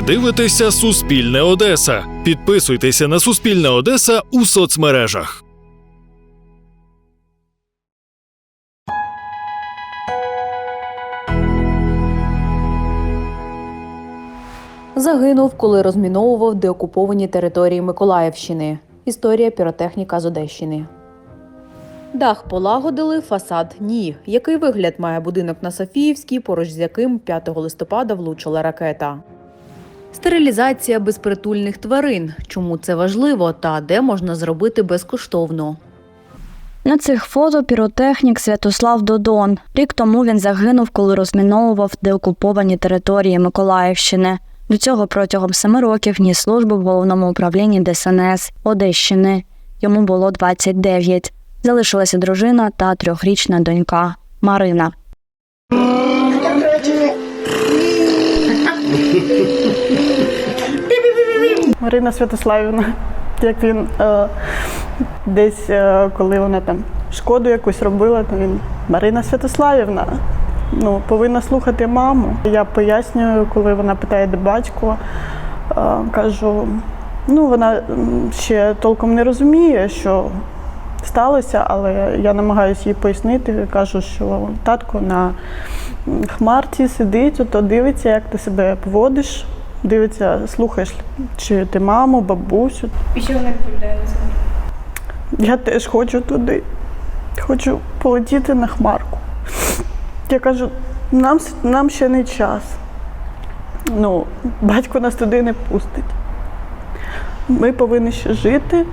Ви дивитеся Суспільне Одеса. Підписуйтеся на Суспільне Одеса у соцмережах. Загинув, коли розміновував деокуповані території Миколаївщини. Історія піротехніка з Одещини. Дах полагодили, фасад ні. Який вигляд має будинок на Софіївській, поруч з яким 5 листопада влучила ракета? Стерилізація безпритульних тварин. Чому це важливо та де можна зробити безкоштовно? На цих фото піротехнік Святослав Додон. Рік тому він загинув, коли розміновував деокуповані території Миколаївщини. До цього протягом семи років ніс службу в головному управлінні ДСНС Одещини. Йому було 29. Залишилася дружина та трьохрічна донька Марина. Марина Святославівна, як він е, десь, е, коли вона там шкоду якусь робила, то він Марина Святославівна. Ну, повинна слухати маму. Я пояснюю, коли вона питає, де батько, е, кажу, ну вона ще толком не розуміє, що сталося, але я намагаюся їй пояснити. Кажу, що татко на хмарці сидить, ото дивиться, як ти себе поводиш, дивиться, слухаєш, чи ти маму, бабусю. І що вона відповідає на це? Я теж хочу туди. Хочу полетіти на хмарку. Я кажу, нам, нам ще не час. Ну, батько нас туди не пустить. Ми повинні ще жити,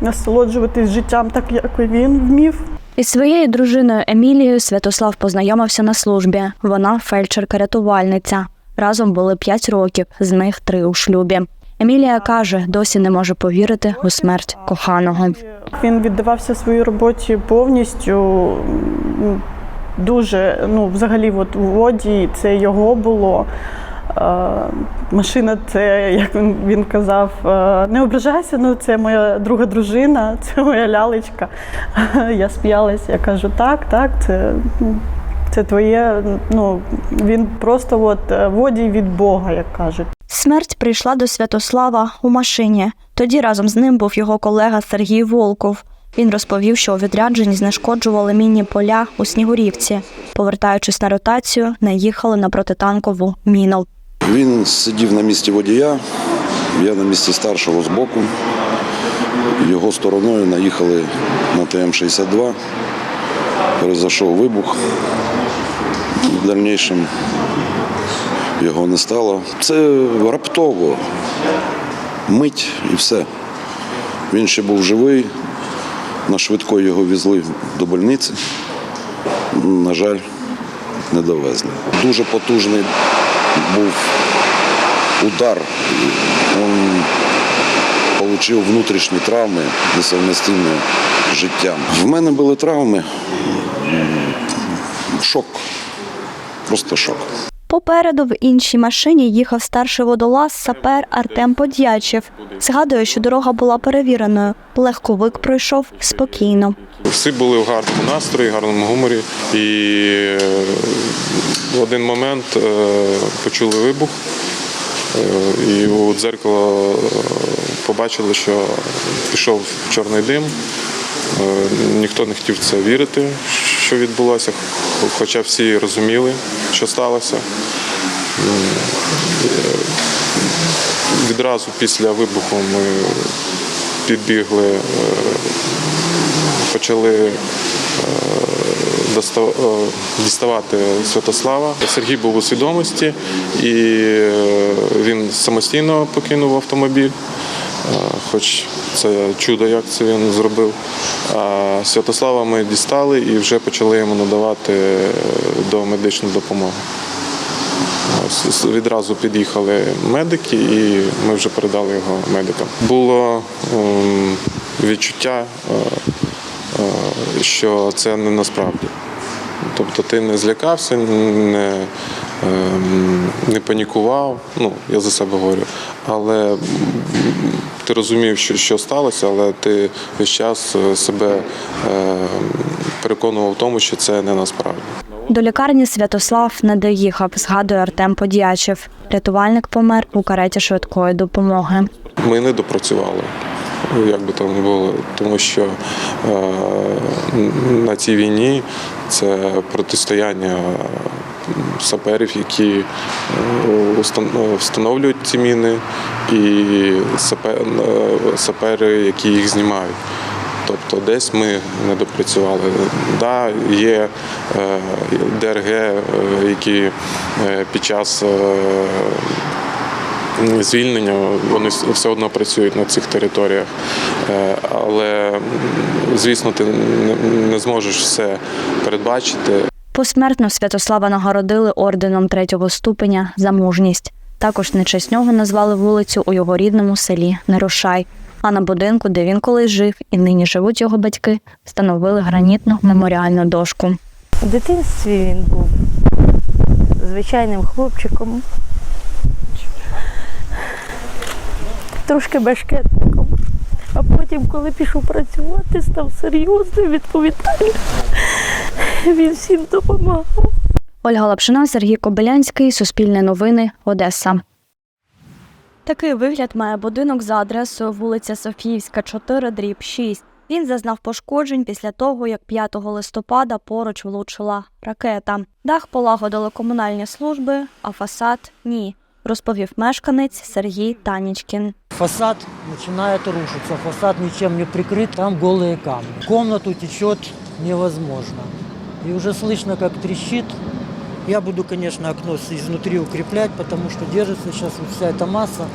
насолоджуватись життям так, як він вмів. Із своєю дружиною Емілією Святослав познайомився на службі. Вона фельдшерка-рятувальниця. Разом були 5 років, з них три у шлюбі. Емілія каже, досі не може повірити у смерть коханого. Він віддавався своїй роботі повністю. Дуже, ну, взагалі, от у воді це його було. Е, машина, це, як він, казав, е, не ображайся, ну це моя друга дружина, це моя лялечка. Я сміялася, я кажу, так, так, це, ну, це твоє. Ну, він просто от, е, водій від Бога, як кажуть. Смерть прийшла до Святослава у машині. Тоді разом з ним був його колега Сергій Волков. Він розповів, що у відрядженні знешкоджували мінні поля у Снігурівці. Повертаючись на ротацію, наїхали на протитанкову міну. Він сидів на місці водія, я на місці старшого збоку. Його стороною наїхали на ТМ-62. Перезайшов вибух. В дальнішому його не стало. Це раптово, мить і все. Він ще був живий. На швидко його везли до больниці. На жаль, не довезли. Дуже потужний був удар. Він отримав внутрішні травми, несовмістимі з життям. В мене були травми. Шок. Просто шок. Попереду в іншій машині їхав старший водолаз сапер Артем Подячев. Згадує, що дорога була перевіреною. Легковик пройшов спокійно. Всі були в гарному настрої, гарному гуморі. І е, в один момент е, почули вибух. Е, І у дзеркало побачили, що пішов чорний дим. Ніхто не хотів це вірити, що відбулося, хоча всі розуміли, що сталося. Е, Відразу після вибуху ми підбігли, е, почали е, діставати Святослава. Сергій був у свідомості і він самостійно покинув автомобіль, хоч це чудо, як це він зробив. Святослава ми дістали і вже почали йому надавати е, до медичну допомогу. Відразу під'їхали медики, і ми вже передали його медикам. Було ем, відчуття, е, е, що це не насправді. Тобто ти не злякався, не, ем, не панікував. Ну, я за себе говорю. Але ти розумів, що, що сталося, але ти весь час е, себе е, переконував в тому, що це не насправді. До лікарні Святослав не доїхав, згадує Артем Подячев. Рятувальник помер у кареті швидкої допомоги. Ми не допрацювали, як би там не було, тому що е, на цій війні це протистояння саперів, які е, встановлюють ці міни, і е, сапери, які їх знімають. Тобто десь ми не допрацювали. Да, є е, ДРГ, е, які е, під час е, звільнення вони все одно працюють на цих територіях. Е, Але, звісно, ти не- не зможеш все передбачити. Посмертно Святослава нагородили орденом третього ступеня за мужність. Також на честь нього назвали вулицю у його рідному селі Нерошай. А на будинку, де він колись жив і нині живуть його батьки, встановили гранітну меморіальну дошку. У дитинстві він був звичайним хлопчиком, трошки бешкетником. А потім, коли пішов працювати, став серйозним, відповідальним. Він всім допомагав. Ольга Лапшина, Сергій Кобилянський, Суспільне новини, Одеса. Такий вигляд має будинок за адресою вулиця Софіївська, 4, дріб 6. Він зазнав пошкоджень після того, як 5 листопада поруч влучила ракета. Дах полагодили комунальні служби, а фасад ні, розповів мешканець Сергій Танічкін. Фасад начинает рушиться, фасад ничем не прикрыт, там голые камни. В комнату течет невозможно. И уже слышно, как трещит. Я буду, конечно, окно с- изнутри укреплять, потому что держится сейчас вот вся эта масса,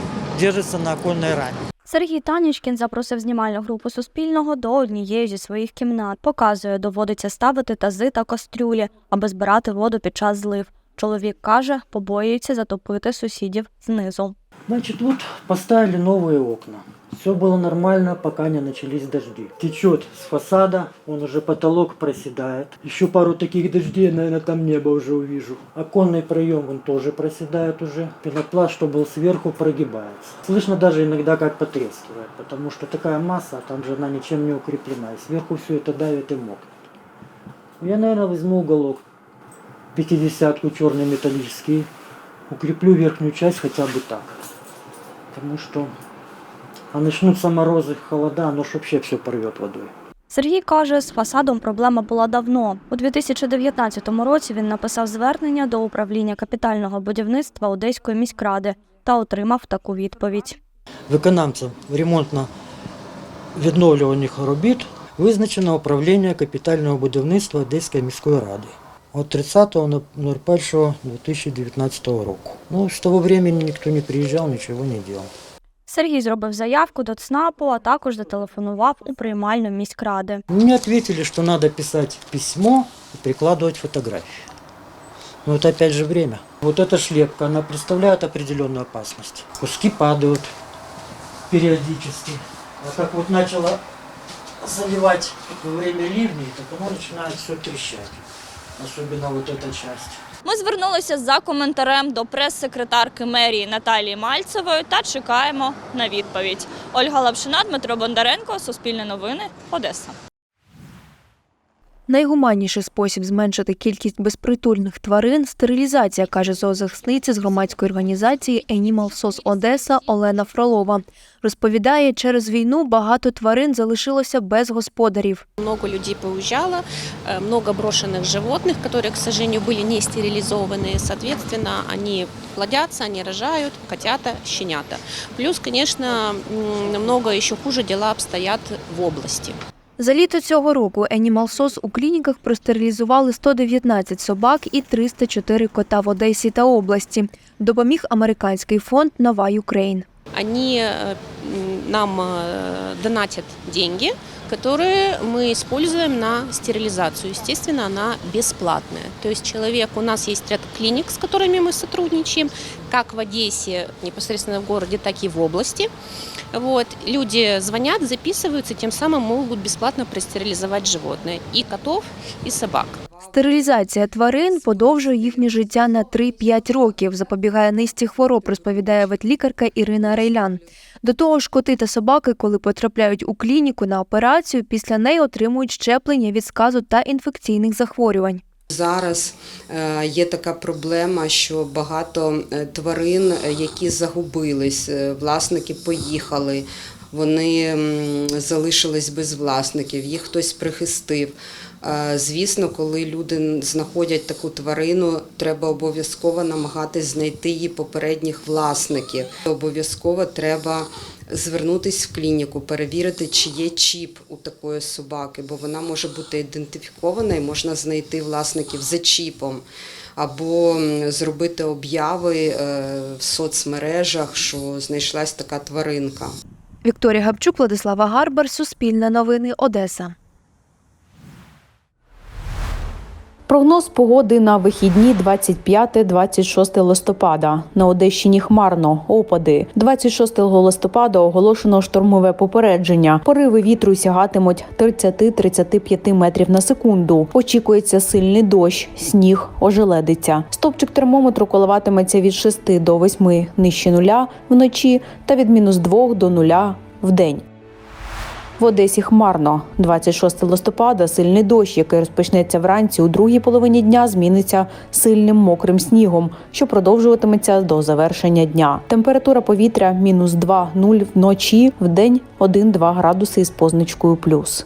держится на оконной раме. Сергій Танічкін запросив знімальну групу Суспільного до однієї зі своїх кімнат. Показує, доводиться ставити тази та кастрюлі, аби збирати воду під час злив. Чоловік каже, побоюється затопити сусідів знизу. Значит, вот поставили новые окна. Все было нормально, пока не начались дожди. Течет с фасада, он уже потолок проседает. Еще пару таких дождей, наверное, там небо уже увижу. Оконный проем он тоже проседает уже. Пенопласт, что был сверху, прогибается. Слышно даже иногда, как потрескивает, потому что такая масса, а там же она ничем не укреплена. И сверху все это давит и мокнет. Я, наверное, возьму уголок 50-ку черный металлический. Укреплю верхнюю часть хотя бы так. Потому что а начнутся морозы, холода, оно ж вообще все порвет водой. Сергій каже, з фасадом проблема була давно. У 2019 році він написав звернення до управління капітального будівництва Одеської міськради та отримав таку відповідь. Виконавцем ремонтно-відновлювальних робіт визначено управління капітального будівництва Одеської міської ради от 30.01.2019 року. Ну, с того времени никто не приезжал, ничего не делал. Сергій зробив заявку до ЦНАПу, а також зателефонував у приймальну міськради. Мне ответили, что надо писать письмо и прикладывать фотографии. Но это опять же время. Вот эта шлепка, она представляет определенную опасность. Куски падают периодически. А как вот начало заливать во время ливней, так оно начинает все трещать. Особенно вот эта часть. Ми звернулися за коментарем до прес-секретарки мерії Наталії Мальцевої та чекаємо на відповідь. Ольга Лапшина, Дмитро Бондаренко, Суспільне новини, Одеса. Найгуманніший спосіб зменшити кількість безпритульних тварин стерилізація, каже зоозахисниця з громадської організації Animal SOS Одеса Олена Фролова. Розповідає, через війну багато тварин залишилося без господарів. Много людей поуезжало, э, много брошенных животных, которые, к сожалению, были не стерилизованы. Соответственно, они плодятся, они рожают, котята, щенята. Плюс, конечно, м, намного еще хуже дела обстоят в области. За літо цього року Animal SOS у клініках простерилізували 119 собак і 304 кота в Одесі та області. Допоміг американський фонд Нова Україн. Они э, нам донатять гроші которые мы используем на стерилизацию. Естественно, она бесплатная. То есть человек, у нас есть ряд клиник, с которыми мы сотрудничаем, как в Одессе, непосредственно в городе, так и в области. Вот. Люди звонят, записываются, тем самым могут бесплатно простерилизовать животное. И котов, и собак. Стерилізація тварин подовжує їхнє життя на 3-5 років, запобігає низці хвороб, розповідає ветлікарка Ірина Рейлян. До того ж, коти та собаки, коли потрапляють у клініку на операцію, після неї отримують щеплення від сказу та інфекційних захворювань. Зараз е, є така проблема, що багато е, тварин, е, які загубились, власники поїхали, вони залишились без власників, їх хтось прихистив. Звісно, коли люди знаходять таку тварину, треба обов'язково намагатись знайти її попередніх власників. Обов'язково треба звернутись в клініку, перевірити, чи є чіп у такої собаки, бо вона може бути ідентифікована і можна знайти власників за чіпом. Або зробити обяви е, в соцмережах, що знайшлась така тваринка. Вікторія Габчук, Владислава Гарбар, Суспільне новини, Одеса. Прогноз погоди на вихідні 25-26 листопада. На Одещині хмарно, опади. 26 листопада оголошено штормове попередження. Пориви вітру сягатимуть 30-35 метрів на секунду. Очікується сильний дощ, сніг, ожеледиця. Стопчик термометру коливатиметься від 6 до 8 нижче нуля вночі та від мінус 2 до нуля в день. В Одесі хмарно. 26 листопада сильний дощ, який розпочнеться вранці у другій половині дня, зміниться сильним мокрим снігом, що продовжуватиметься до завершення дня. Температура повітря мінус 2-0 вночі, в день 1-2 градуси із позначкою плюс.